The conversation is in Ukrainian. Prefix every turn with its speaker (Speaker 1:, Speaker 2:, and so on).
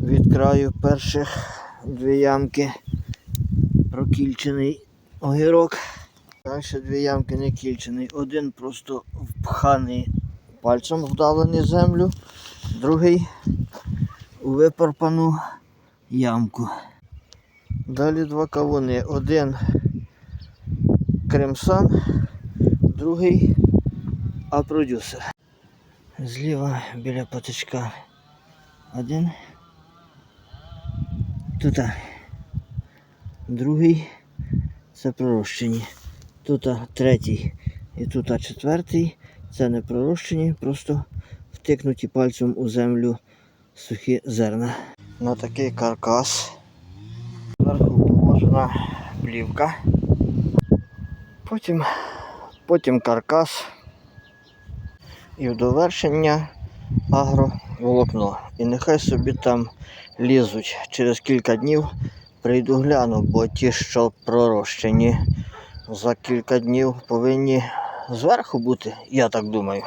Speaker 1: від краю перших дві ямки прокільчений огірок. Далі дві ямки не кільчений. Один просто впханий пальцем вдавлений в землю, другий у випарпану ямку. Далі два кавуни. Один кремсан, другий апродюсер. Зліва біля патичка один. Тут другий це пророщені. Тут третій і тут четвертий. Це не пророщені, просто втикнуті пальцем у землю сухі зерна. На такий каркас. Зверху положена плівка. Потім, потім каркас. І в довершення агроволокно. І нехай собі там лізуть. Через кілька днів прийду гляну, бо ті, що пророщені за кілька днів повинні зверху бути, я так думаю.